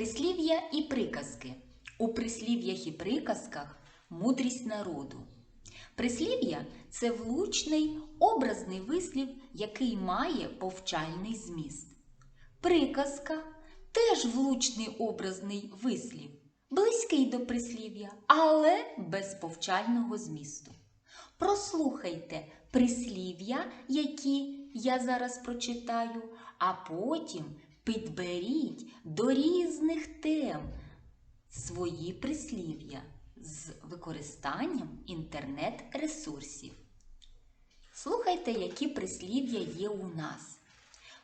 Прислів'я і приказки. У прислів'ях і приказках мудрість народу. Прислів'я це влучний образний вислів, який має повчальний зміст. Приказка теж влучний образний вислів, близький до прислів'я, але без повчального змісту. Прослухайте прислів'я, які я зараз прочитаю, а потім підберіть до різних тем свої прислів'я з використанням інтернет-ресурсів. Слухайте, які прислів'я є у нас.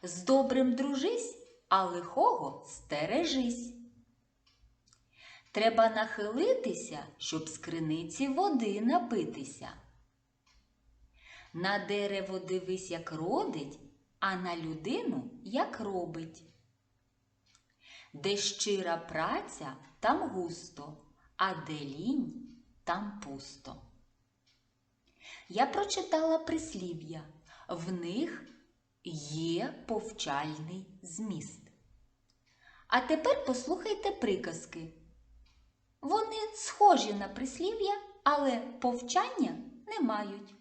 З добрим дружись, а лихого стережись. Треба нахилитися, щоб з криниці води напитися. На дерево дивись, як родить, а на людину як робить. Де щира праця, там густо, а де лінь, там пусто. Я прочитала прислів'я, в них є повчальний зміст. А тепер послухайте приказки. Вони схожі на прислів'я, але повчання не мають.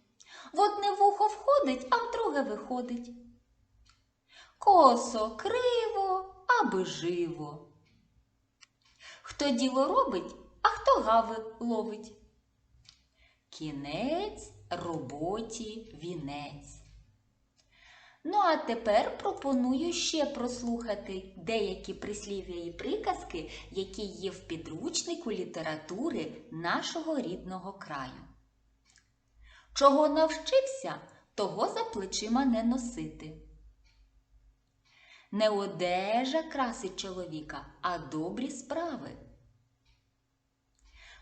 В одне вухо входить, а в друге виходить. Косо криво, аби живо. Хто діло робить, а хто гави ловить. Кінець роботі вінець. Ну, а тепер пропоную ще прослухати деякі прислів'я і приказки, які є в підручнику літератури нашого рідного краю. Чого навчився, того за плечима не носити. Не одежа красить чоловіка, а добрі справи.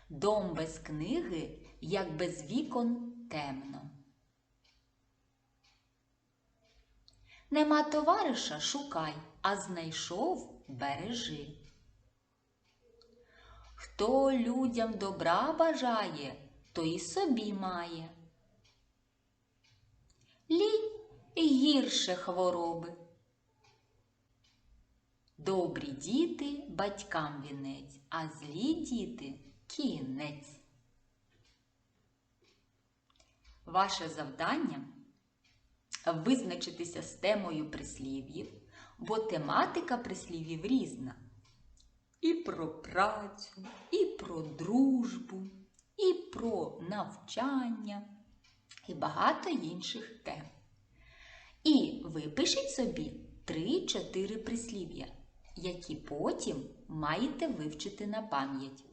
Дом без книги, як без вікон темно. Нема товариша шукай, а знайшов бережи. Хто людям добра бажає, той і собі має. Лінь і гірше хвороби. Добрі діти батькам вінець, а злі діти кінець. Ваше завдання визначитися з темою прислів'їв, бо тематика прислів'їв різна. І про працю, і про дружбу, і про навчання, і багато інших тем. І випишіть собі 3-4 прислів'я, які потім маєте вивчити на пам'ять.